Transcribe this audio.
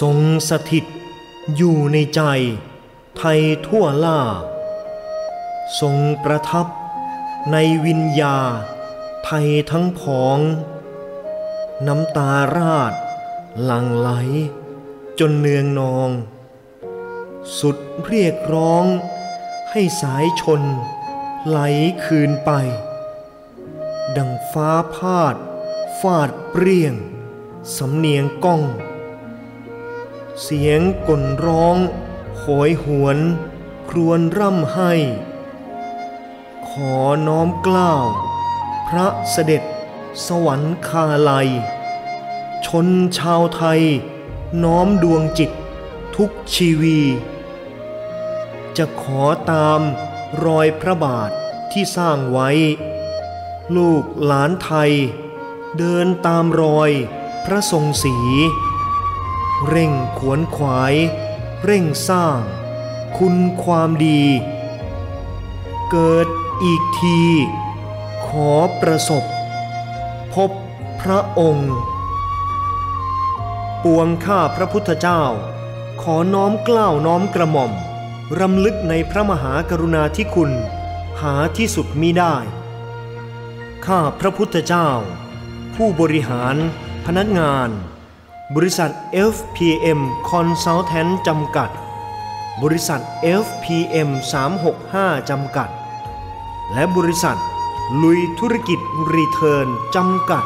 ทรงสถิตอยู่ในใจไทยทั่วล่า ทรงประทับในวิญญา ไทยทั้งผอง น้ำตาราดหลั่งไหล จนเนืองนอง สุดเรียกร้องให้สายชนไหลคืนไป ดังฟ้าพาด ฟาดเปรี้ยง สำเนียงก้อง เสียงก่นร้องโหยหวน ครวญร่ำให้ ขอน้อมกล้าว พระเสด็จสวรรคาลัย ชนชาวไทย น้อมดวงจิตทุกชีวี จะขอตามรอยพระบาทที่สร้างไว้ ลูกหลานไทย เดินตามรอยพระทรงสี เร่งขวนขวาย เร่งสร้าง คุณความดี เกิดอีกที ขอประสบ พบพระองค์ ปวงข้าพระพุทธเจ้า ขอน้อมกล้าวน้อมกระหม่อม รำลึกในพระมหากรุณาธิคุณ หาที่สุดมิได้ ข้าพระพุทธเจ้า ผู้บริหารพนักงาน บริษัท FPM Consultant จำกัด บริษัท FPM 365 จำกัด และบริษัท ลุยธุรกิจรีเทิร์นจำกัด